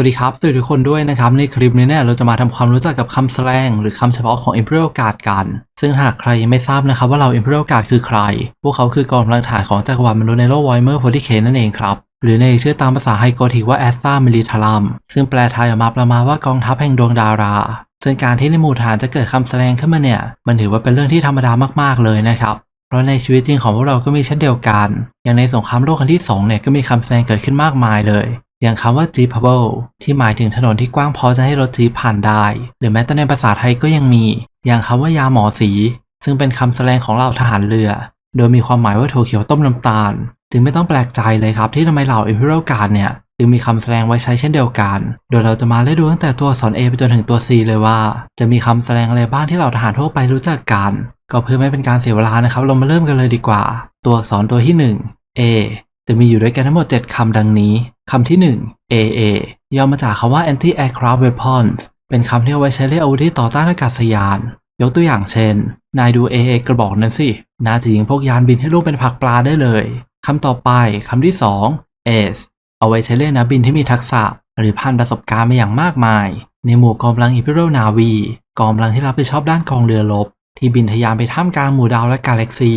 วัสดีครับสวัสดีทุกคนด้วยนะครับ ในคลิปนี้เนี่ยเราจะมาทำความรู้จักกับคำแสลงหรือคำเฉพาะของ Imperial Guard กัน ซึ่งหากใครยังไม่ทราบนะครับว่าเรา Imperial Guard คือใคร พวกเขาคือกองกำลังทหารของจักรวรรดิมนุษย์ในโลกไวเมอร์โพธิเคนั่นเองครับ หรือในชื่อตามภาษาไฮโกธิกว่า a s t a Militarum ซึ่งแปลไทยออกมาประมาณว่ากองทัพแห่งดวงดารา ซึ่งการที่ในหมู่ทารจะเกิดคำแสดงขึ้นมาเนี่ย มันถือว่าเป็นเรื่องที่ธรรมดามากๆเลยนะครับเพราะในชีวิตจริงของพวกเราก็มีเช่นเดียวกัน อย่างในสงครามโลกครั้งที่สองเนี่ยก็มีคำแสดงเกิดขึ้นมากมายเลย อย่างคำว่า jeepable ที่หมายถึงถนนที่กว้างพอจะให้รถจีปผ่านได้ หรือแม้แต่ในภาษาไทยก็ยังมี อย่างคำว่ายาหมอสี ซึ่งเป็นคำแสดงของเหล่าทหารเรือ โดยมีความหมายว่าถั่วเขียวต้มน้ำตาล จึงไม่ต้องแปลกใจเลยครับที่ทำไมเหล่า Imperial Guard เนี่ยจึงมีคำแสดงไว้ใช้เช่นเดียวกัน โดยเราจะมาไล่ดูตั้งแต่ตัวอักษร A ไปจนถึงตัว C เลยว่า จะมีคำแสดงอะไรบ้างที่เหล่าทหารทั่วไปรู้จักกัน ก็เพื่อไม่เป็นการเสียเวลานะครับ เรามาเริ่มกันเลยดีกว่า ตัวอักษรตัวที่ 1 A จะมีอยู่ด้วยกันทั้งหมด 7 คำดังนี้ คำที่ 1 AA ย่อมาจากคำว่า anti aircraft weapons เป็นคำที่เอาไว้ใช้เรียกอาวุธที่ต่อต้านอากาศยาน ยกตัวอย่างเช่น นายดู AA กระบอกนั้นสิ น่าจะยิงพวกยานบินให้ลูกเป็นผักปลาได้เลยคำต่อไปคำที่2 ACE เอาไว้ใช้เรียกนักบินที่มีทักษะ หรือผ่านประสบการณ์มาอย่างมากมาย ในหมู่กองกำลัง Imperial Navy กองกำลังที่รับผิดชอบด้านกองเรือรบที่บินทะยานไปท่ามกลางหมู่ดาวและกาแล็กซี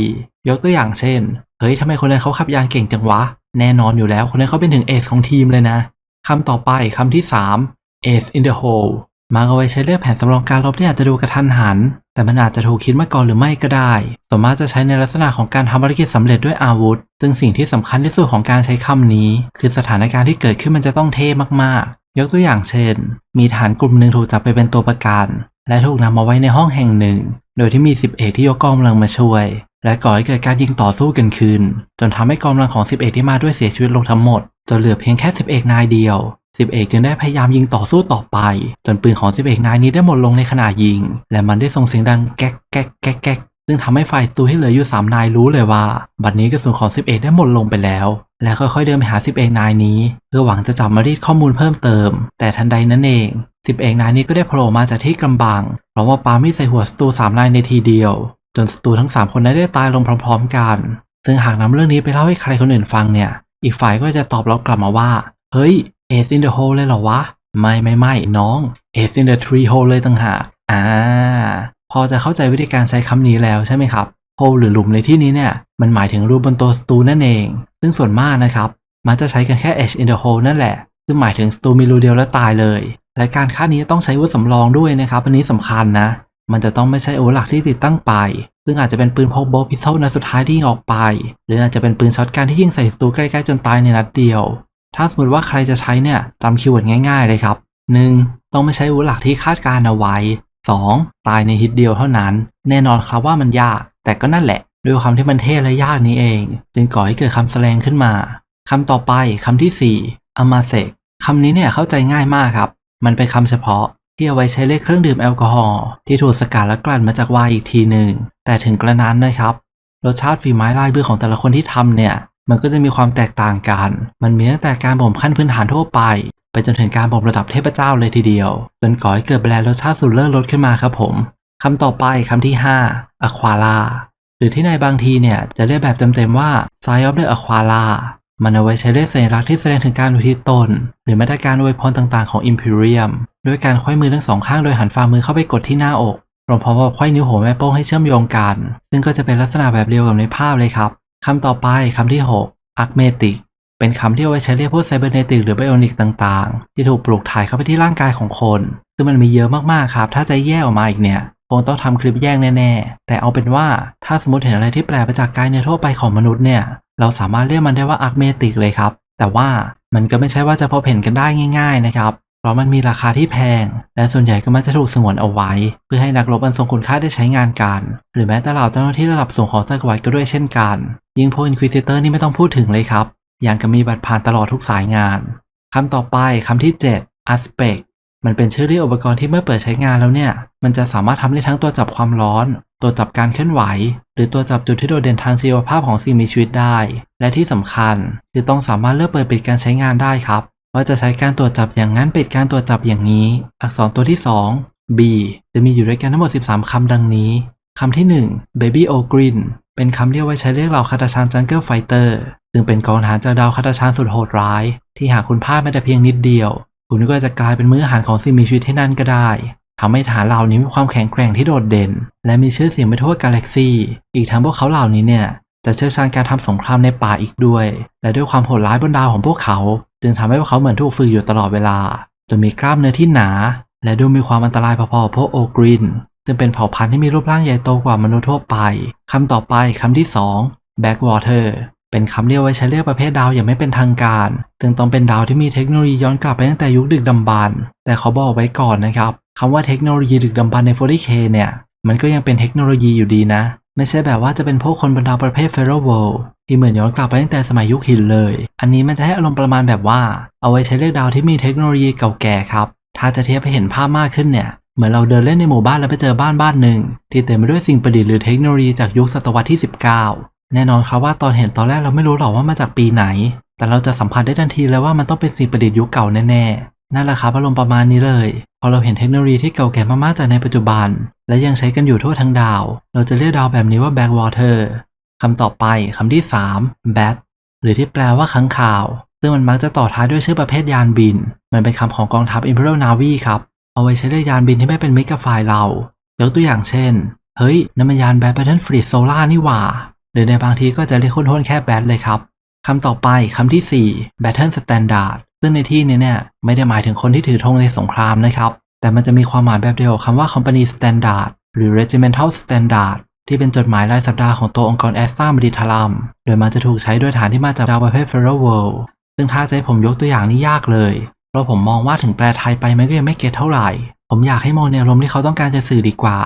ยกตัวอย่างเช่น เฮ้ยทำไมคนนั้นเขาขับยานเก่งจังวะ แน่นอนอยู่แล้วคนนั้เขาเป็นถึงเอสของทีมเลยนะคำต่อไปคำที่3 ace in the hole มักเอาไว้ใช้เรียกแผนสำรองการรบที่อาจจะดูกระทันหัน แต่มันอาจจะถูกคิดมาก่อนหรือไม่ก็ได้ส่วนมากจะใช้ในลักษณะของการทำภารกิจสำเร็จด้วยอาวุธ ซึ่งสิ่งที่สำคัญที่สุดของการใช้คำนี้ คือสถานการณ์ที่เกิดขึ้นมันจะต้องเท่มากๆ ยกตัวอย่างเช่น มีฐานกลุ่มหนึ่งถูกจับไปเป็นตัวประกัน และถูกนำมาไว้ในห้องแห่งหนึ่ง โดยที่มี10เอกที่ยกกองกำลังมาช่วย และก่อให้เกิดการยิงต่อสู้กันขึ้น จนทำให้กองกำลังของ10เอกที่มาด้วยเสียชีวิตลงทั้งหมด จนเหลือเพียงแค่10เอกนายเดียว10เอกจึงได้พยายามยิงต่อสู้ต่อไป จนปืนของ10เอกนายนี้ได้หมดลงในขณะยิง และมันได้ส่งเสียงดังแก๊กแก๊กแก๊กแก๊กซึ่งทำให้ฝ่ายศัตรูที่เหลืออยู่3นายรู้เลยว่า บัดนี้กระสุนของ10เอกได้หมดลงไปแล้ว และค่อยๆเดินไปหา10เอกนายนี้ เพื่อหวังจะจับมารีดข้อมูลเพิ่มเติม แต่ทันใดนั้นเอง10เอกนายนี้ก็ได้โผล่มาจากที่กำบังเพราะว่าปาไม่ใส่หัวศัตรู3นายในทีเดียว จนศัตรูทั้ง 3 คนนั้นได้ตายลงพร้อม ๆ กัน ซึ่งหากนำเรื่องนี้ไปเล่าให้ใครคนอื่นฟังเนี่ย อีกฝ่ายก็จะตอบเรากลับมาว่า เฮ้ย Ace in the hole เลยเหรอวะ ไม่ไม่ไม่น้อง Ace in the tree hole เลยต่างหาก อ่า พอจะเข้าใจวิธีการใช้คำนี้แล้วใช่ไหมครับ hole หรือหลุมในที่นี้เนี่ย มันหมายถึงรูปบนตัวสตูนั่นเอง ซึ่งส่วนมากนะครับ มันจะใช้กันแค่ H in the hole นั่นแหละ ซึ่งหมายถึงสตูมีรูเดียวแล้วตายเลย และการฆ่านี้ต้องใช้วุธสำรองด้วยนะครับ อันนี้สำคัญนะ มันจะต้องไม่ใช่อาวุธหลักที่ติดตั้งไป ซึ่งอาจจะเป็นปืนพกโบพิโซนัดสุดท้ายที่ยิงออกไป หรืออาจจะเป็นปืนช็อตกันที่ยิงใส่ศัตรูใกล้ๆจนตายในนัดเดียว ถ้าสมมติว่าใครจะใช้เนี่ยจำคีย์เวิร์ดง่ายๆเลยครับ 1. ต้องไม่ใช้อาวุธหลักที่คาดการณ์เอาไว้ 2. ตายในฮิตเดียวเท่านั้น แน่นอนครับว่ามันยาก แต่ก็นั่นแหละด้วยความที่มันเท่และยากนี้เอง จึงก่อให้เกิดคำแสดงขึ้นมาคำต่อไปคำที่4อามาเซกคำนี้เนี่ยเข้าใจง่ายมากครับ มันเป็นคำเฉพาะ ที่เอาไว้ใช้เรียกเครื่องดื่มแอลกอฮอล์ที่ถูกสกัดและกลั่นมาจากไวน์อีกทีหนึ่งแต่ถึงกระนั้นนะครับ รสชาติฝีไม้ลายมือของแต่ละคนที่ทำเนี่ย มันก็จะมีความแตกต่างกัน มันมีตั้งแต่การบ่มขั้นพื้นฐานทั่วไป ไปจนถึงการบ่มระดับเทพเจ้าเลยทีเดียว จนก่อให้เกิดแบรนด์รสชาติสุดเลิศรสขึ้นมาครับผมคำต่อไปคำที่ 5 Aquala หรือที่ในบางทีเนี่ยจะเรียกแบบเต็มๆว่า Sign of the Aquala มันเอาไว้ใช้เรียกสัญลักษณ์ที่แสดงถึงการอุทิศตน หรือมาตรการอวยพรต่างๆของ Imperium ด้วยการควยมือทั้งสองข้างโดยหันฝ่ามือเข้าไปกดที่หน้าอกพร้อมๆกับควยนิ้วหัวแม่โป้งให้เชื่อมโยงกัน ซึ่งก็จะเป็นลักษณะแบบเดียวกับในภาพเลยครับคำต่อไปคำที่6 Arithmetic เป็นคำที่เอาไว้ใช้เรียกพวกไซเบอร์เนติกหรือไบโอนิกต่างๆ ที่ถูกปลูกถ่ายเข้าไปที่ร่างกายของคน ซึ่งมันมีเยอะมากๆครับ ถ้าจะแยกออกมาอีกเนี่ย คงต้องทำคลิปแยกแน่ๆ แต่เอาเป็นว่าถ้าสมมติเห็นอะไรที่แปลกไปจากกายเนื้อทั่วไปของมนุษย์เนี่ย เราสามารถเรียกมันได้ว่าอาร์เมติกเลยครับ แต่ว่ามันก็ไม่ใช่ว่าจะพบเห็นกันได้ง่าย ๆนะครับ เพราะมันมีราคาที่แพง และส่วนใหญ่ก็มักจะถูกสงวนเอาไว้ เพื่อให้นักรบอันทรงคุณค่าได้ใช้งานกัน หรือแม้แต่เหล่าเจ้าหน้าที่ระดับสูงของจักรวรรดิก็ด้วยเช่นกัน ยิ่งพวกอินควิซิเตอร์นี่ไม่ต้องพูดถึงเลยครับ อย่างกับมีบัตรผ่านตลอดทุกสายงานคำต่อไปคำที่ 7 aspect มันเป็นชื่อเรียกอุปกรณ์ที่เมื่อเปิดใช้งานแล้วเนี่ย มันจะสามารถทำได้ทั้งตัวจับความร้อน ตัวจับการเคลื่อนไหว หรือตัวจับจุดที่โดดเด่นทางชีวภาพของสิ่งมีชีวิตได้ และที่สำคัญคือต้องสามารถเลือกเปิดปิดการใช้งานได้ครับ ว่าจะใช้การตรวจจับอย่างนั้นปิดการตรวจจับอย่างนี้ อักษรตัวที่ 2 B จะมีอยู่ด้วยกันทั้งหมด 13คำดังนี้คำที่ 1 Baby o g r i n เป็นคำที่เอาไว้ใช้เรียกเหล่าคาตาชานจังเกิลไฟเตอร์ซึ่งเป็นกองทหารจากดาวคาตาชานสุดโหดร้าย ที่หากคุณพลาดแม้แต่เพียงนิดเดียว คุณก็จะกลายเป็นมื้ออาหารของสิ่งมีชีวิตที่นั่นก็ได้ทำให้ฐานเหล่านี้มีความแข็งแกร่งที่โดดเด่น และมีชื่อเสียงไปทั่วกาแล็กซีอีกทั้งพวกเขาเหล่านี้เนี่ยจะเชี่ยวชาญการทำสงครามในป่าอีกด้วย และด้วยความโหดร้ายบนดาวของพวกเขา จึงทำให้พวกเขาเหมือนถูกฝึกอยู่ตลอดเวลาจนมีกล้ามเนื้อที่หนา และดูมีความอันตรายพอๆกับพวกโอกรินซึ่งเป็นเผ่าพันธุ์ที่มีรูปร่างใหญ่โตกว่ามนุษย์ทั่วไปคำต่อไปคำที่2 backwater เป็นคำเรียกไว้ใช้เรียกประเภทดาวอย่างไม่เป็นทางการ ซึ่งต้องเป็นดาวที่มีเทคโนโลยีย้อนกลับไปตั้งแต่ยุคดึกดำบรรพ์แต่เขาบอกไว้ก่อนนะครับคำว่าเทคโนโลยีดึกดำบรรพ์ใน 40K เนี่ย มันก็ยังเป็นเทคโนโลยีอยู่ดีนะ ไม่ใช่แบบว่าจะเป็นพวกคนบนดาวประเภท f e r o World ที่เหมือนย้อนกลับไปตั้งแต่สมัยยุคหินเลย อันนี้มันจะให้อารมณ์ประมาณแบบว่า เอาไว้ใช้เรียกดาวที่มีเทคโนโลยีเก่าแก่ครับ ถ้าจะเทียบให้เห็นภาพมากขึ้นเนี่ย เหมือนเราเดินเล่นในหมู่บ้านแล้วไปเจอบ้านบ้านหนึ่งที่เต็มไปด้วยสิ่งประดิษฐ์หรือเทคโนโลยีจากยุคศตวรรษที่ 19 แน่นอนครับว่าตอนเห็นตอนแรกเราไม่รู้หรอกว่ามาจากปีไหน แต่เราจะสัมผัสได้ทันทีเลยว่ามันต้องเป็นสิ่งประดิษฐ์ยุคเก่าแน่ๆ นั่นแหละครับอารมณ์ประมาณนี้เลย พอเราเห็นเทคโนโลยีที่เก่าแก่มากๆจากในปัจจุบัน และยังใช้กันอยู่ทั่วทั้งดาว เราจะเรียกดาวแบบนี้ว่า backwater คำต่อไปคำที่3 bat หรือที่แปลว่าค้างคาว ซึ่งมันมักจะต่อท้ายด้วยชื่อประเภทยานบิน มันเป็นคำของกองทัพ Imperial Navy ครับ เอาไว้ใช้เรียกยานบินที่ไม่เป็นมิตรกับฝ่ายเรา ยกตัวอย่างเช่น เฮ้ยนั่นมันยานแบทแบทเทิลฟรีโซล่านี่หว่า หรือในบางทีก็จะเรียกคนๆแค่แบทเลยครับคำต่อไปคำที่ 4 Battle Standard ซึ่งในที่นี้เนี่ยไม่ได้หมายถึงคนที่ถือธงในสงครามนะครับ แต่มันจะมีความหมายแบบเดียวคำว่า Company Standard หรือ Regimental Standard ที่เป็นจดหมายรายสัปดาห์ของตัวองค์กรแอสตาบดิทารัมโดยมันจะถูกใช้โดยฐานที่มาจากดาวประเภท f e r o World ซึ่งถ้าจะให้ผมยกตัวอย่างนี่ยากเลย เพราะผมมองว่าถึงแปลไทยไปมันก็ยังไม่เก็ตเท่าไหร่ ผมอยากให้มองในอารมณ์ที่เขาต้องการจะสื่อดีกว่า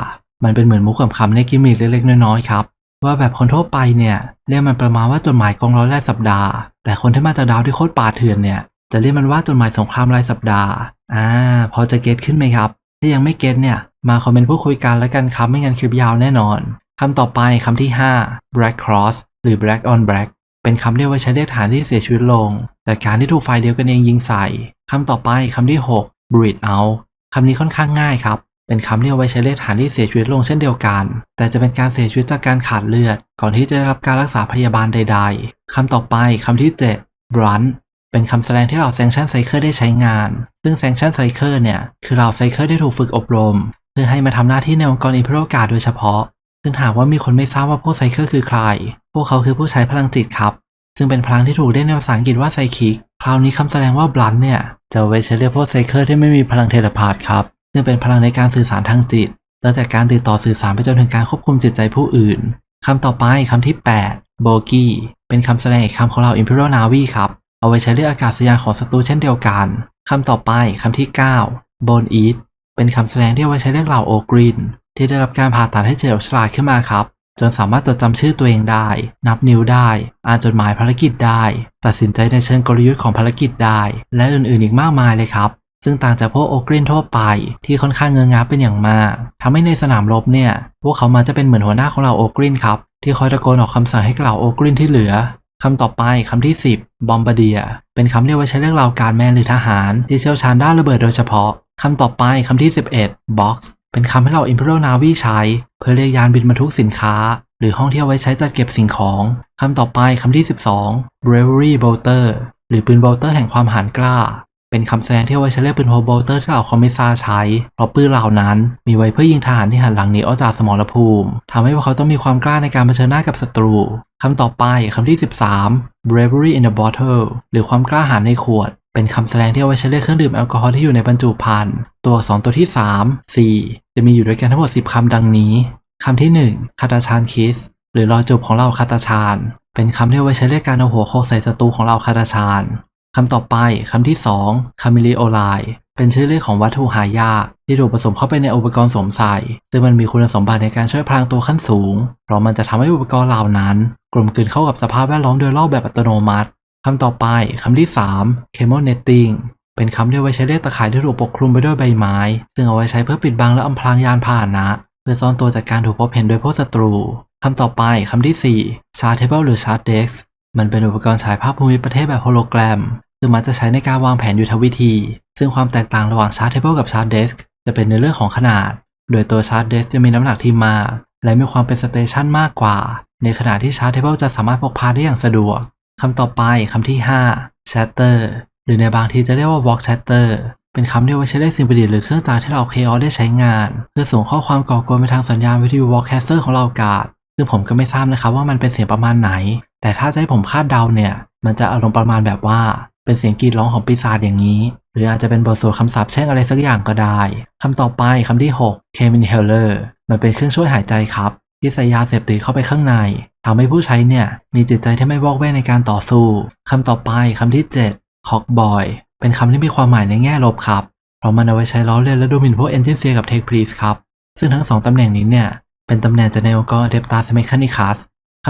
มันเป็นเหมือนมุกคำๆในกิมมิคเล็กๆน้อยๆครับ ว่าแบบคนทั่วไปเนี่ยเรียกมันประมาณว่าจดหมายกองร้อยรายสัปดาห์ แต่คนที่มาจากดาวที่โคตรป่าเถื่อนเนี่ยจะเรียกมันว่าจดหมายสงครามรายสัปดาห์อ่าพอจะเก็ตขึ้นไหมครับ ถ้ายังไม่เก็ตเนี่ยมาคอมเมนต์พูดคุยกันแล้วกันครับไม่งั้นคลิปยาวแน่นอนคำต่อไปคำที่ 5 black cross หรือ black on black เป็นคำเรียกไว้ใช้เรียกฐานที่เสียชีวิตลงแต่การที่ถูกฝ่ายเดียวกันเองยิงใส่คำต่อไปคำที่ 6 breed out คำนี้ค่อนข้างง่ายครับ เป็นคำที่เอาไว้ใช้เรียกฐานที่เสียชีวิตลงเช่นเดียวกัน แต่จะเป็นการเสียชีวิตจากการขาดเลือด ก่อนที่จะได้รับการรักษาพยาบาลใด ๆคำต่อไปคำที่ 7 blunt เป็นคำแสดงที่เหล่า sanction cycle ได้ใช้งาน ซึ่ง sanction cycle เนี่ย คือเหล่า cycle ได้ถูกฝึกอบรม เพื่อให้มาทำหน้าที่ในองค์กร imperial guard โดยเฉพาะ ซึ่งหากว่ามีคนไม่ทราบว่าพวก cycle คือใคร พวกเขาคือผู้ใช้พลังจิตครับ ซึ่งเป็นพลังที่ถูกเรียกในภาษาอังกฤษว่า psychic คราวนี้คำแสดงว่า blunt เนี่ยจะเอาไว้ใช้เรียกพวก cycle ที่ไม่มีพลังเทเลพาธครับ ซึ่งเป็นพลังในการสื่อสารทางจิตตั้งแต่การติดต่อสื่อสารไปจนถึงการควบคุมจิตใจผู้อื่นคำต่อไปคำที่8 bogey เป็นคำแสดงอีกคำของเรา imperial navy ครับ เอาไว้ใช้เรียกอากาศยานของศัตรูเช่นเดียวกันคำต่อไปคำที่ 9 bone eat เป็นคำแสดงที่เอาไว้ใช้เรียกเหล่าโอกรินที่ได้รับการผ่าตัดให้เฉลียวฉลาดขึ้นมาครับ จนสามารถจดจำชื่อตัวเองได้ นับนิ้วได้ อ่านจดหมายภารกิจได้ ตัดสินใจในเชิงกลยุทธ์ของภารกิจได้ และอื่นๆอีกมากมายเลยครับ ซึ่งต่างจากพวกโอกรินทั่วไป ที่ค่อนข้างเงื้องาเป็นอย่างมากทำให้ในสนามรบเนี่ย พวกเขามาจะเป็นเหมือนหัวหน้าของเราโอกรินครับ ที่คอยตะโกนออกคำสั่งให้กับเหล่าโอกรินที่เหลือคำต่อไปคำที่ 10 บอมบาเดีย เป็นคำเรียกไว้ใช้เรียกเหล่าการแมนหรือทหาร ที่เชี่ยวชาญด้านระเบิดโดยเฉพาะคำต่อไปคำที่ 11 box เป็นคำให้เรา Imperial Navy ใช้ เพื่อเรียกยานบินบรรทุกสินค้า หรือห้องที่เอาไว้ใช้จัดเก็บสิ่งของคำต่อไปคำที่ 12 bravery bolter หรือปืนโบลเตอร์แห่งความหาญกล้า เป็นคำแสดงที่เอาไว้ใช้เรียกปืนโฮโบลเตอร์ที่เหล่าคอมมิซาใช้ เพราะปืนเหล่านั้น มีไว้เพื่อยิงทหารที่หันหลังหนีออกจากสมรภูมิทำให้พวกเขาต้องมีความกล้าในการเผชิญหน้ากับศัตรูคำต่อไปคำที่ 13 bravery in a bottle หรือความกล้าหาญในขวด เป็นคำแสดงที่เอาไว้ใช้เรียกเครื่องดื่มแอลกอฮอล์ที่อยู่ในบรรจุภัณฑ์ ตัวสอักษรตัวที่ 3 4 จะมีอยู่ด้วยกันทั้งหมด 10คำดังนี้คำที่ 1 คาตาชานคิส หรือรอยจูบของเราคาตาชาน เป็นคำที่เอาไว้ใช้เรียกการเอาหัวโขกใส่ศัตรูของเราคาตาชาน คำต่อไปคำที่2คามิลิโอไลเป็นชื่อเรียกของวัตถุหายากที่ถูกผสมเข้าไปในอุปกรณ์สวมใส่ ซึ่งมันมีคุณสมบัติในการช่วยพรางตัวขั้นสูง เพราะมันจะทำให้อุปกรณ์เหล่านั้น กลมกลืนเข้ากับสภาพแวดล้อมโดยรอบแบบอัตโนมัติคำต่อไปคำที่ 3 c a m e l netting เป็นคำที่เอาไว้ใช้เรียกตะข่ายที่ถูกปกคลุมไปด้วยใบไม้ ซึ่งเอาไว้ใช้เพื่อปิดบังและอำพรางยานพาหนะ เพื่อซ่อนตัวจากการถูกพบเห็นโดยพวกศัตรูคำต่อไปคำที่4 chart table หรือ chart desk มันเป็นอุปกรณ์ฉายภาพภูมิประเทศแบบโฮโลแกรม ซึ่งมันจะใช้ในการวางแผนยุทธวิธี ซึ่งความแตกต่างระหว่าง chart table กับ chart desk จะเป็นในเรื่องของขนาด โดยตัว chart desk จะมีน้ำหนักที่มาก และมีความเป็นสเตชันมากกว่า ในขณะที่ chart table จะสามารถพกพาได้อย่างสะดวกคำต่อไปคำที่5 chatter หรือในบางทีจะเรียกว่า walk chatter เป็นคำที่ไว้ใช้เรียกสิ่งประดิษฐ์หรือเครื่องจักรที่เราเคออได้ใช้งาน เพื่อส่งข้อความก่อกวนไปทางสัญญาณวิทยุวอลแคสเตอร์ของเราอากาศซึ่งผมก็ไม่ทราบนะครับว่ามันเป็นเสียงประมาณไหน แต่ถ้าจะให้ผมคาดเดาเนี่ย มันจะอารมณ์ประมาณแบบว่า เป็นเสียงกรีดร้องของปีศาจอย่างนี้ หรืออาจจะเป็นบทสวดคำสาปแช่งอะไรสักอย่างก็ได้คำต่อไปคำที่6 c a m i n h a l e r มันเป็นเครื่องช่วยหายใจครับที่ใส่ยาเสพติดเข้าไปข้างในทำให้ผู้ใช้เนี่ยมีจิตใจที่ไม่วอกแวกในการต่อสู้คำต่อไปคำที่7 cockboy เป็นคำที่มีความหมายในแง่ลบครับ เพราะมันเอาไว้ใช้ล้อเลียนและดูหมิ่นพวกเอนจิเซียกับเทคพรีสครับ ซึ่งทั้งสองตำแหน่งนี้เนี่ย เป็นตำแหน่งจากในองค์กรเดปตาสเมคานิคัส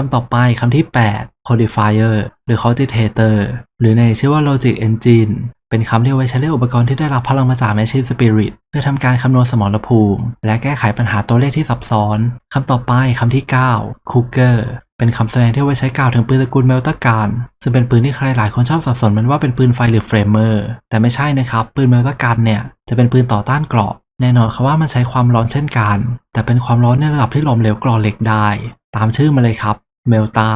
คำต่อไปคำที่ 8 codifier หรือ quantitator หรือในชื่อว่า logic engine เป็นคำที่ไว้ใช้เรียกอุปกรณ์ที่ได้รับพลังมาจาก Machine Spirit เพื่อทำการคำนวณสมรภูมิ และแก้ไขปัญหาตัวเลขที่ซับซ้อนคำต่อไปคำที่ 9 cooker เป็นคำแสดงที่ไว้ใช้กล่าวถึงปืนตระกูลเมลตาการซึ่งเป็นปืนที่ใครหลายคนชอบสับสนมันว่าเป็นปืนไฟหรือเฟรมเมอร์แต่ไม่ใช่นะครับ ปืนเมลตาการเนี่ยจะเป็นปืนต่อต้านเกราะแน่นอนครับว่ามันใช้ความร้อนเช่นกัน แต่เป็นความร้อนในระดับที่หลอมเหลวกรอเหล็กได้ ตามชื่อมาเลยครับ เมลตา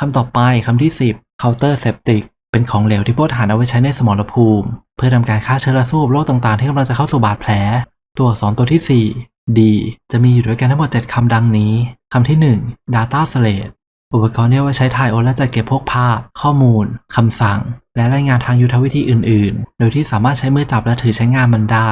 คำต่อไปคำที่ 10 counter septic เป็นของเหลวที่พวกทหารเอาไว้ใช้ในสมรภูมิ เพื่อทำการฆ่าเชื้อและสู้กับโรคต่างๆ ที่กำลังจะเข้าสู่บาดแผล ตัวอักษรตัวที่ 4 D จะมีอยู่ด้วยกันทั้งหมด 7 คำดังนี้ คำที่ 1 data slate อุปกรณ์ที่เอาไว้ใช้ถ่ายโอนและจัดเก็บพวกภาพ ข้อมูล คำสั่ง และรายงานทางยุทธวิธีอื่น ๆ โดยที่สามารถใช้มือจับและถือใช้งานมันได้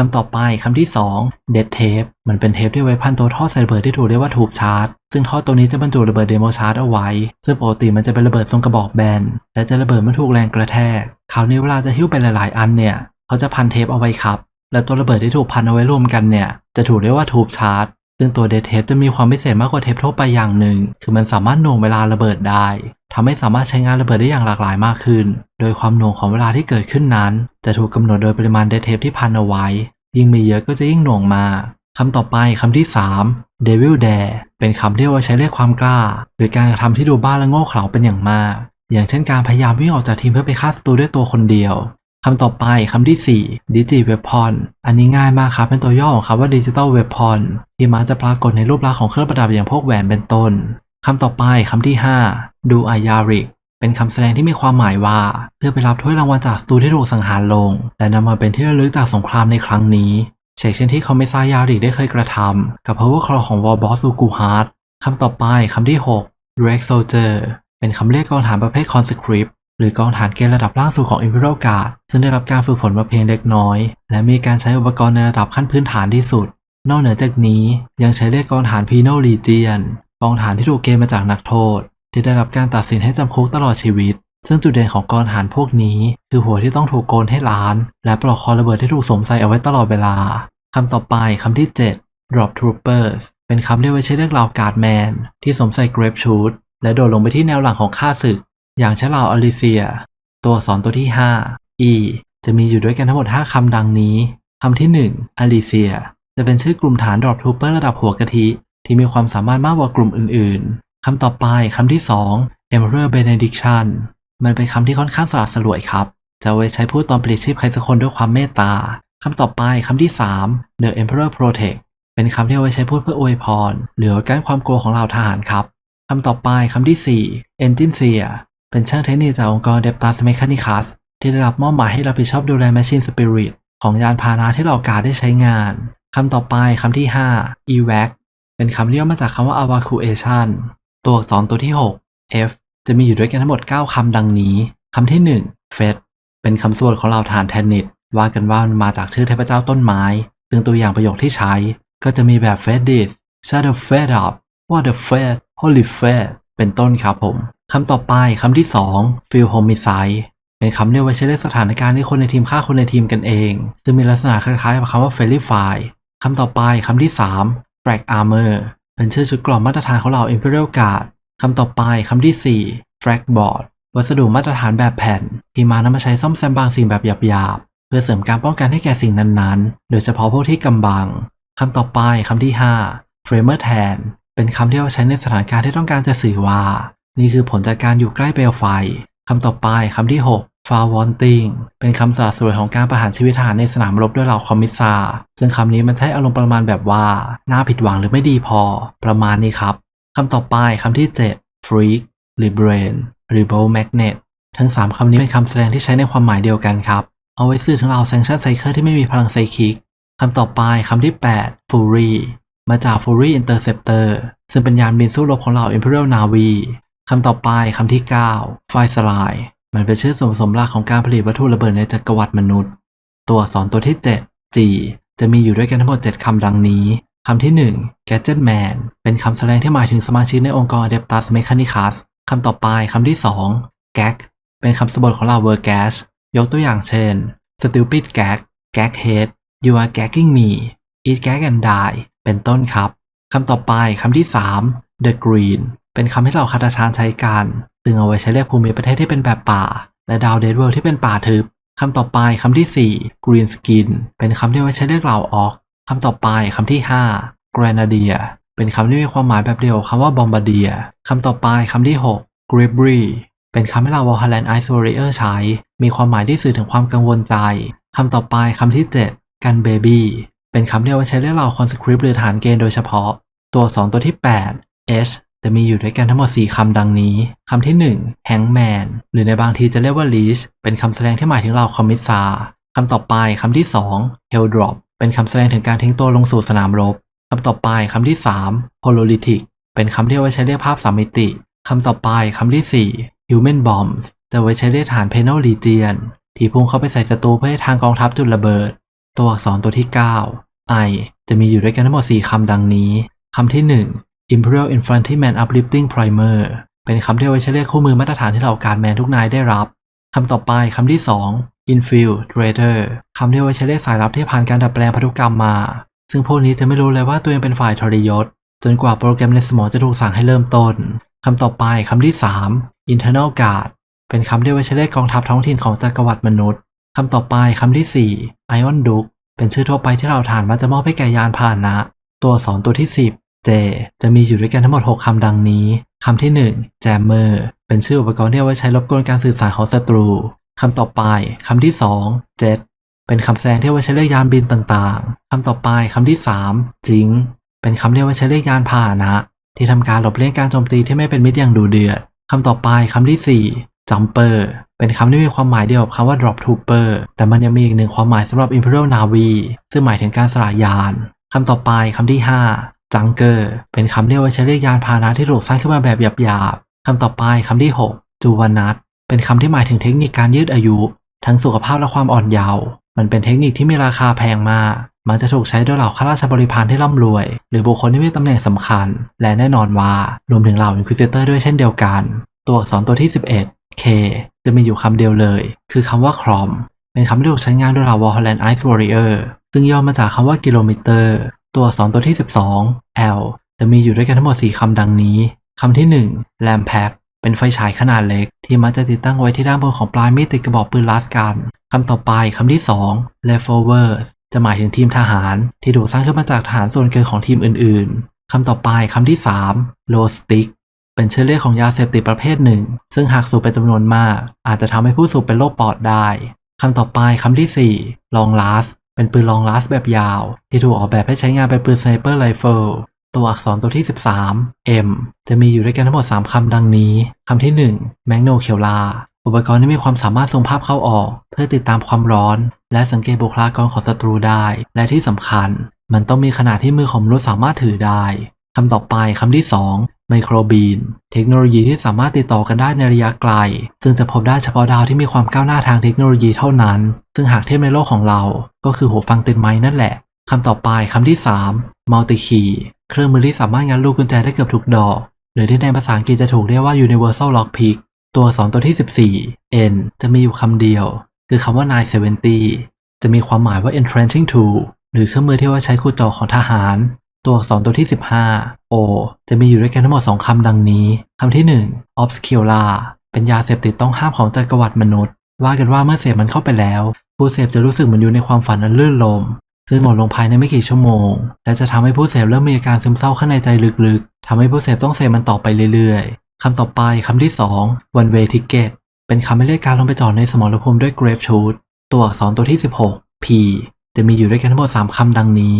คำต่อไปคำที่ 2 dead tape มันเป็นเทปที่ไว้พันตัวท่อใส่ระเบิดที่ถูกเรียกว่าทูบชาร์จ ซึ่งท่อตัวนี้จะบรรจุระเบิดเดโมชาร์จเอาไว้ ซึ่งปกติมันจะเป็นระเบิดทรงกระบอกแบน และจะระเบิดเมื่อถูกแรงกระแทกคราวนี้เวลาจะหิ้วไปหลาย ๆ อันเนี่ย เขาจะพันเทปเอาไว้ครับ และตัวระเบิดที่ถูกพันเอาไว้รวมกันเนี่ย จะถูกเรียกว่าทูบชาร์จ ซึ่งตัวเดทเทปจะมีความพิเศษมากกว่าเทปทั่วไปอย่างหนึ่ง คือมันสามารถหน่วงเวลาระเบิดได้ทำให้สามารถใช้งานระเบิดได้อย่างหลากหลายมากขึ้น โดยความหน่วงของเวลาที่เกิดขึ้นนั้น จะถูกกำหนดโดยปริมาณเดทเทปที่พันเอาไว้ ยิ่งมีเยอะก็จะยิ่งหน่วงมาคำต่อไปคำที่ 3 Devil Dare เป็นคำที่เอาไว้ใช้เรียกความกล้า หรือการกระทำที่ดูบ้าและโง่เขลาเป็นอย่างมาก อย่างเช่นการพยายามวิ่งออกจากทีมเพื่อไปฆ่าศัตรูด้วยตัวคนเดียว คำต่อไปคำที่ 4 Digi Weapon อันนี้ง่ายมากครับ เป็นตัวย่อของคำว่า Digital Weapon ที่มักจะปรากฏในรูปลักษณ์ของเครื่องประดับอย่างพวกแหวนเป็นต้นคำต่อไปคำที่5 Do Ayarik เป็นคำแสดงที่มีความหมายว่า เพื่อไปรับถ้วยรางวัลจากศัตรูที่ถูกสังหารลง และนำมาเป็นที่ระลึกจากสงครามในครั้งนี้เช่นที่คอมเมซายาริกได้เคยกระทำกับ Power Claw ของ War Boss อูกูฮาร์ดคำต่อไปคำที่6 Rex Soldier เป็นคำเรียกกองฐานประเภท Conscript หรือกองฐานเกณฑ์ระดับล่างสุดของ Imperial Guard ซึ่งได้รับการฝึกฝนมาเพียงเล็กน้อย และมีการใช้อุปกรณ์ในระดับขั้นพื้นฐานที่สุด นอกเหนือจากนี้ยังใช้เรียกกองฐาน Penal Legion กองฐานที่ถูกเกณฑ์มาจากนักโทษ ที่ได้รับการตัดสินให้จำคุกตลอดชีวิต ซึ่งจุดเด่นของกองฐานพวกนี้ คือหัวที่ต้องถูกโกนให้ล้าน และปลอกคอระเบิดที่ถูกสวมใส่เอาไว้ตลอดเวลาคำต่อไปคำที่ 7 drop troopers เป็นคำที่ไว้ใช้เรียกเหล่าการ์ดแมนที่สวมใส่ grape shoot และโดดลงไปที่แนวหลังของข้าศึก อย่างเช่นเหล่าอลิเซีย ตัวอักษรตัวที่ 5 e จะมีอยู่ด้วยกันทั้งหมด 5 คำดังนี้ คำที่ 1อลิเซีย จะเป็นชื่อกลุ่มฐาน drop trooper ระดับหัวกะทิ ที่มีความสามารถมากกว่ากลุ่มอื่น ๆ คำต่อไปคำที่ 2 emperor benediction มันเป็นคำที่ค่อนข้างสลัดสลวยครับ จะไว้ใช้พูดตอนปลิดชีพใครสักคนด้วยความเมตตา คำต่อไปคำที่ 3 The Emperor Protect เป็นคำที่เอาไว้ใช้พูดเพื่ออวยพร หรือกั้นความกลัวของเหล่าทหารครับคำต่อไปคำที่ 4 Engine Seer เป็นช่างเทคนิคจากองค์กร Deptas Mechanicus ที่ได้รับมอบหมายให้รับผิดชอบดูแล Machine Spirit ของยานพาหนะที่เหล่ากาได้ใช้งาน คำต่อไปคำที่ 5 Evac เป็นคำที่ย่อมาจากคำว่า Evacuation ตัวอักษรตัวที่ 6 F จะมีอยู่ด้วยกันทั้งหมด 9 คำดังนี้ คำที่ 1 Fed เป็นคำสวดของเหล่าทารแทนนิตว่ากันว่ามันมาจากชื่อเทพเจ้าต้นไม้ ซึ่งตัวอย่างประโยคที่ใช้ ก็จะมีแบบ fed this shut the fed up what the fed holy fed เป็นต้นครับผม คำต่อไปคำที่2 feel homicide เป็นคำเรียกไว้ใช้ในสถานการณ์ที่คนในทีมฆ่าคนในทีมกันเอง ซึ่งมีลักษณะคล้ายๆกับคำว่า verify คำต่อไปคำที่3 frag armor เป็นชื่อชุดกรอบมาตรฐานของเรา imperial guard คำต่อไปคำที่4 frag board วัสดุมาตรฐานแบบแผ่นที่มานำมาใช้ซ่อมแซมบางสิ่งแบบหยาบๆ เพื่อเสริมการป้องกันให้แก่สิ่งนั้นๆ โดยเฉพาะพวกที่กำบังคำต่อไปคำที่5 framer tan เป็นคำที่เอาใช้ในสถานการณ์ที่ต้องการจะสื่อว่า นี่คือผลจากการอยู่ใกล้เปลวไฟคำต่อไปคำที่ 6 far wanting เป็นคำสละสวยของการประหารชีวิตทหารในสนามรบด้วยเหล่าคอมมิสซาซึ่งคำนี้มันใช้อารมณ์ประมาณแบบว่า น่าผิดหวังหรือไม่ดีพอ ประมาณนี้ครับคำต่อไปคำที่ 7 freak หรือ brain หรือ bow magnet ทั้ง 3คำนี้เป็นคำแสดงที่ใช้ในความหมายเดียวกันครับ เอาไว้สื่อถึงเหล่าแซงชั่นไซเคิลที่ไม่มีพลังไซคิกคำต่อไปคำที่ 8 Fury มาจาก Fury Interceptor ซึ่งเป็นยานบินสู้รบของเหล่า Imperial Navy คำต่อไปคำที่9 Fire Slide มันเป็นชื่อส่วนผสมหลักของการผลิตวัตถุระเบิดในจักรวรรดิมนุษย์ ตัวอักษรตัวที่ 7 G จะมีอยู่ด้วยกันทั้งหมด 7 คำดังนี้ คำที่ 1 Gadget Man เป็นคำแสดงที่หมายถึงสมาชิกในองค์กร Adeptus Mechanicus คำต่อไปคำที่ 2 Gag เป็นคำสบทของเหล่า Vergash ยกตัวอย่างเช่น Stupid Gag Gag Head You are gagging me Eat gag and die เป็นต้นครับ คำต่อไปคำที่ 3 The Green เป็นคำที่เราคาตาชานใช้กันซึ่งเอาไว้ใช้เรียกภูมิประเทศที่เป็นแบบป่า และดาวเดดเวิลด์ที่เป็นป่าทึบคำต่อไปคำที่ 4 Green Skin เป็นคำที่เอาไว้ใช้เรียกเหล่าออกคำต่อไปคำที่ 5 Grenadier เป็นคำที่มีความหมายแบบเดียวคำว่า Bombardier คำต่อไปคำที่ 6 g r i b r y เป็นคำที่เรา Valhalla Ice Warrior ใช้ มีความหมายที่สื่อถึงความกังวลใจคำต่อไปคำที่ 7 Gun Baby เป็นคำที่เอาไว้ใช้เรียกเหล่า conscript หรือฐานเกณฑ์โดยเฉพาะ ตัวอักษรตัวที่ 8 H จะมีอยู่ด้วยกันทั้งหมด 4 คำดังนี้ คำที่ 1 Hangman หรือในบางทีจะเรียกว่า Leash เป็นคำแสดงที่หมายถึงเหล่าคอมมิสซาคำต่อไปคำที่ 2 Hell Drop เป็นคำแสดงถึงการทิ้งตัวลงสู่สนามรบ คำต่อไปคำที่3 Hololithic เป็นคำที่ไว้ใช้เรียกภาพสามมิติ คำต่อไปคำที่ 4 Human Bombs จะไว้ใช้เรียกฐาน Penal Legion ที่พุ่งเข้าไปใส่ศัตรูเพื่อให้ทางกองทัพจุดระเบิด ตัวอักษรตัวที่ 9 I จะมีอยู่ด้วยกันทั้งหมด 4 คำดังนี้ คำที่ 1 Imperial Infantryman Uplifting Primer เป็นคำที่ไว้ใช้เรียกคู่มือมาตรฐานที่เหล่าการแมนทุกนายได้รับคำต่อไปคำที่ 2 Infiltrator คำที่ไว้ใช้เรียกสายลับที่ผ่านการดัดแปลงพันธุกรรมมา ซึ่งพวกนี้จะไม่รู้เลยว่าตัวเองเป็นฝ่ายทรยศ จนกว่าโปรแกรมในสมองจะถูกสั่งให้เริ่มต้นคำต่อไปคำที่ 3 Internal Guard เป็นคำที่เอาไว้ใช้เรียกกองทัพท้องถิ่นของจักรวรรดิมนุษย์คำต่อไปคำที่ 4 Ion Duke เป็นชื่อทั่วไปที่เราฐานมักจะมอบให้แก่ยานพาหนะ ตัวสอักษรตัวที่ 10 J จะมีอยู่ด้วยกันทั้งหมด 6 คำดังนี้ คำที่ 1 Jammer เป็นชื่ออุปกรณ์ที่เอาไว้ใช้รบกวนการสื่อสารของศัตรู คำต่อไป คำที่ 2 Jet เป็นคำแสดงที่เอาไว้ใช้เรียกยานบินต่างๆ คำต่อไปคำที่ 3 จิง เป็นคำที่เอาไว้ใช้เรียกยานพาหนะ ที่ทำการหลบเลี่ยงการโจมตีที่ไม่เป็นมิตรอย่างดูเดือดคำต่อไปคำที่4 Jumper เป็นคำที่มีความหมายเดียวกับคำว่า drop trooper แต่มันยังมีอีกหนึ่งความหมายสำหรับ Imperial Navy ซึ่งหมายถึงการสลายยานคำต่อไปคำที่ 5 Junker เป็นคำที่เอาไว้ใช้เรียกยานพาหนะที่ถูกสร้างขึ้นมาแบบหยาบๆคำต่อไปคำที่6 Juvanat เป็นคำที่หมายถึงเทคนิคการยืดอายุ ทั้งสุขภาพและความอ่อนเยาว์มันเป็นเทคนิคที่มีราคาแพงมากมันจะถูกใช้โดยเหล่าข้าราชบริพารที่ร่ำรวย หรือบุคคลที่มีตำแหน่งสำคัญ และแน่นอนว่ารวมถึงเหล่า Inquisitor ด้วยเช่นเดียวกัน ตัวอักษรตัวที่ 11 K จะมีอยู่คำเดียวเลย คือคำว่า Crom เป็นคำที่ถูกใช้งานโดยเหล่า Valhalla Ice Warrior ซึ่งย่อมาจากคำว่ากิโลเมตร ตัวอักษรตัวที่ 12 L จะมีอยู่ด้วยกันทั้งหมด 4 คำดังนี้ คำที่ 1 Lamp Pack เป็นไฟฉายขนาดเล็ก ที่มักจะติดตั้งไว้ที่ด้านบนของปลายมีดติดกระบอกปืนลาสกัน คำต่อไปคำที่ 2 Leftovers จะหมายถึงทีมทหารที่ถูกสร้างขึ้นมาจากทหารส่วนเกินของทีมอื่นๆ คำต่อไปคำที่ 3 Low Stick เป็นชื่อเรียกของยาเสพติดประเภทหนึ่ง ซึ่งหากสูบเป็นจำนวนมาก อาจจะทำให้ผู้สูบเป็นโรคปอดได้คำต่อไปคำที่ 4 Long Last เป็นปืน Long Last แบบยาว ที่ถูกออกแบบให้ใช้งานเป็นปืน Sniper Rifle ตัวอักษรตัวที่ 13 M จะมีอยู่ด้วยกันทั้งหมด 3 คำดังนี้ คำที่1 Magno k e l l a อุปกรณ์ที่มีความสามารถส่งภาพเข้าออก เพื่อติดตามความร้อน และสังเกตบุคลากรของศัตรูได้ และที่สำคัญ มันต้องมีขนาดที่มือของมนุษย์สามารถถือได้ คำต่อไปคำที่ 2 ไมโครบีน เทคโนโลยีที่สามารถติดต่อกันได้ในระยะไกล ซึ่งจะพบได้เฉพาะดาวที่มีความก้าวหน้าทางเทคโนโลยีเท่านั้น ซึ่งหากเทียบในโลกของเรา ก็คือหูฟังติดไม้นั่นแหละคำต่อไปคำที่3มัลติคีเครื่องมือที่สามารถงัดลูกกุญแจได้เกือบทุกดอก หรือที่ในภาษาอังกฤษจะถูกเรียกว่า universal lockpick ตัวอักษรตัวที่ 14 N จะมีอยู่คำเดียว คือคำว่า970จะมีความหมายว่า entrenching tool หรือเครื่องมือที่ว่าใช้ขุดเจาะของทหาร ตัวอักษรตัวที่ 15 O จะมีอยู่ด้วยกันทั้งหมด 2คำดังนี้คำที่ 1 obscura เป็นยาเสพติดต้องห้ามของจักรวรรดิมนุษย์ ว่ากันว่าเมื่อเสพมันเข้าไปแล้ว ผู้เสพจะรู้สึกเหมือนอยู่ในความฝันอันลื่นลมซึ่งหมดลงภายในไม่กี่ชั่วโมง และจะทำให้ผู้เสพเริ่มมีอาการซึมเศร้าข้างในใจลึกๆทำให้ผู้เสพต้องเสพมันต่อไปเรื่อยๆคำต่อไปคำที่ 2 one way ticket เป็นคำให้เรียกการลงไปจอดในสมรภูมิด้วย grape shoot ตัวอักษรตัวที่ 16 P จะมีอยู่ด้วยกันทั้งหมด 3 คำดังนี้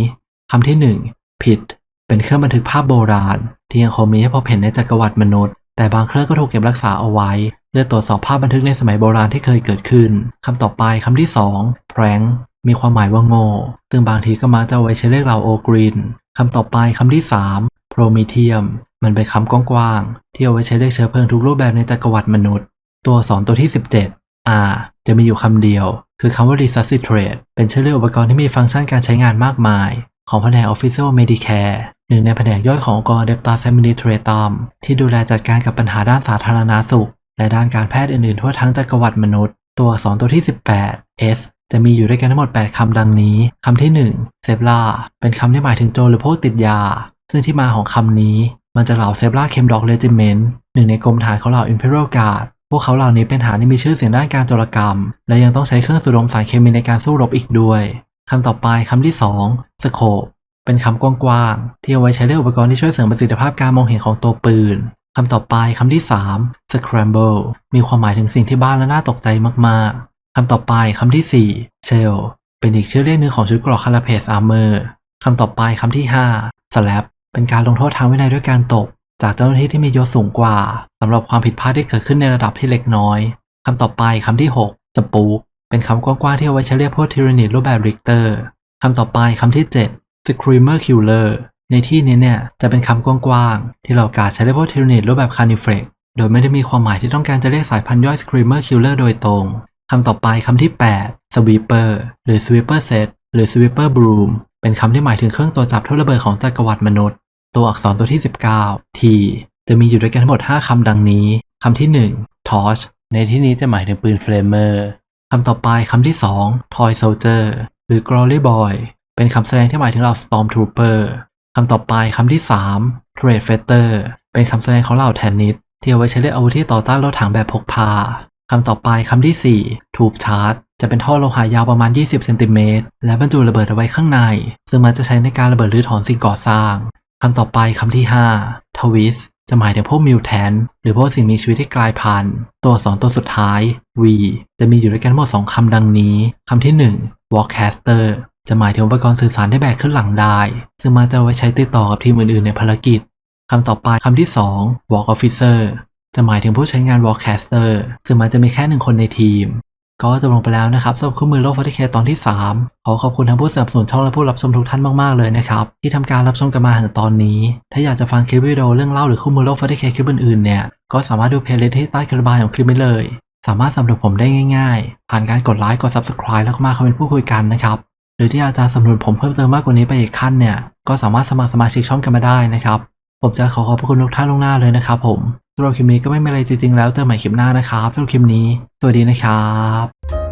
คำที่1 pit เป็นเครื่องบันทึกภาพโบราณ ที่ยังคงมีให้พบเห็นในจักรวรรดิมนุษย์ แต่บางเครื่องก็ถูกเก็บรักษาเอาไว้เพื่อตรวจสอบภาพบันทึกในสมัยโบราณที่เคยเกิดขึ้นคำต่อไปคำที่2 prank มีความหมายว่าโง่ ซึ่งบางทีก็มักจะไว้ใช้เรียกเราโอกรินคำต่อไปคำที่3 prometheum มันเป็นคำกว้างๆ ที่เอาไว้ใช้เรียกเชื้อเพลิงทุกรูปแบบในจักรวรรดิมนุษย์ ตัวสอักษรตัวที่ 17 R จะมีอยู่คำเดียว คือคำว่า resuscitate เป็นชื่อเรียกอุปกรณ์ที่มีฟังก์ชันการใช้งานมากมาย ของแผนก Official Medicare หนึ่งในแผนกย่อยขององค์กร Adeptus Administratum ที่ดูแลจัดการกับปัญหาด้านสาธารณาสุข และด้านการแพทย์อื่นๆ ทั่วทั้งจักรวรรดิมนุษย์ ตัวอักษรตัวที่ 18 S จะมีอยู่ด้วยกันทั้งหมด 8 คำดังนี้ คำที่ 1 เซฟลาเป็นคำที่หมายถึงโจรหรือพวกติดยา ซึ่งที่มาของคำนี้ มันจะเหล่าเซฟลาเคมด็อกเลจิเมนต์หนึ่งในกรมฐานของเหล่า Imperial Guard พวกเขาเหล่านี้เป็นทหารที่มีชื่อเสียงด้านการโจรกรรม และยังต้องใช้เครื่องสูดดมสารเคมีในการสู้รบอีกด้วยคำต่อไปคำที่2 scope เป็นคำกว้างๆที่เอาไว้ใช้เรียกอุปกรณ์ที่ช่วยเสริมประสิทธิภาพการมองเห็นของตัวปืนคำต่อไปคำที่ 3 scramble มีความหมายถึงสิ่งที่บ้านและน่าตกใจมากๆคำต่อไปคำที่ 4 shell เป็นอีกชื่อเรียกหนึ่งของชุดเกราะคาราเพสอาร์เมอร์คำต่อไปคำที่ 5 slap เป็นการลงโทษทางวินัยด้วยการตบ จากเจ้าหน้าที่ที่มียศสูงกว่าสำหรับความผิดพลาดที่เกิดขึ้นในระดับที่เล็กน้อยคำต่อไปคำที่6สปูกเป็นคำกว้างๆที่เอาไว้ใช้เรียกพวกทีรนิดรูปแบบริกเตอร์คำต่อไปคำที่ 7 screamer killer ในที่นี้เนี่ยจะเป็นคำกว้างๆ ที่เรากาใช้เรียกพวกทีรนิดรูปแบบคานิเฟรกโดยไม่ได้มีความหมายที่ต้องการจะเรียกสายพันธุ์ย่อย screamer killer โดยตรงคำต่อไปคำที่ 8 sweeper หรือ sweeper set หรือ sweeper broom เป็นคำที่หมายถึงเครื่องตรวจับทุ่ระเบิดของจักรวรรดิมนุษย์ ตัวอักษรตัวที่ 19 T จะมีอยู่ด้วยกันทั้งหมด 5 คำดังนี้ คำที่ 1 torch ในที่นี้จะหมายถึงปืนเฟลเมอร์คำต่อไปคำที่ 2 toy soldier หรือ glory boy เป็นคำแสดงที่หมายถึงเรา stormtrooper คำต่อไปคำที่ 3 trade fighter เป็นคำแสดงของเหล่าแทนนิสที่เอาไว้ใช้เรียกอาวุธที่ต่อต้านรถถังแบบพกพาคำต่อไปคำที่4 tube charge จะเป็นท่อโลหะยาวประมาณ 20 เซนติเมตร และบรรจุระเบิดเอาไว้ข้างใน ซึ่งมันจะใช้ในการระเบิดหรือถอนสิ่งก่อสร้างคำต่อไปคำที่5 twist จะหมายถึงพวกมิวแทนหรือพวกสิ่งมีชีวิตที่กลายพันธุ์ ตัวสอักษรตัวสุดท้าย V จะมีอยู่ด้วยกันหมด 2คำดังนี้คำที่ 1 walkcaster จะหมายถึงอุปกรณ์สื่อสารได้แบกขึ้นหลังได้ ซึ่งมันจะไว้ใช้ติดต่อกับทีมอื่นๆในภารกิจคำต่อไปคำที่ 2 walk officer จะหมายถึงผู้ใช้งาน walkcaster ซึ่งมันจะมีแค่หนึ่งคนในทีม ก็จบลงไปแล้วนะครับสำหรับคู่มือโลกฟัตเคตอนที่ 3 ขอขอบคุณทั้งผู้สนับสนุนช่องและผู้รับชมทุกท่านมากๆเลยนะครับ ที่ทำการรับชมกันมาถึงตอนนี้ ถ้าอยากจะฟังคลิปวิดีโอเรื่องเล่าหรือคู่มือโลกฟัตเคคลิปอื่นๆเนี่ย ก็สามารถดูเพลย์ลิสต์ที่ใต้คลิปบายของคลิปได้เลย สามารถสนับผมได้ง่าย ๆ ผ่านการกดไลค์กด subscribe แล้วก็มาคอมเมนต์พูดคุยกันนะครับ หรือที่อาจจะสนับสนุนผมเพิ่มเติมมากกว่านี้ไปอีกขั้นเนี่ย ก็สามารถสมัครสมาชิกช่องกันมาได้นะครับ ผมจะขอขอบพระคุณทุกท่านล่วงหน้าเลยนะครับผมสำหรับคลิปนี้ก็ไม่มีอะไรจริงๆแล้วเจอใหม่คลิปหน้านะครับสำหรับคลิปนี้ สวัสดีนะครับ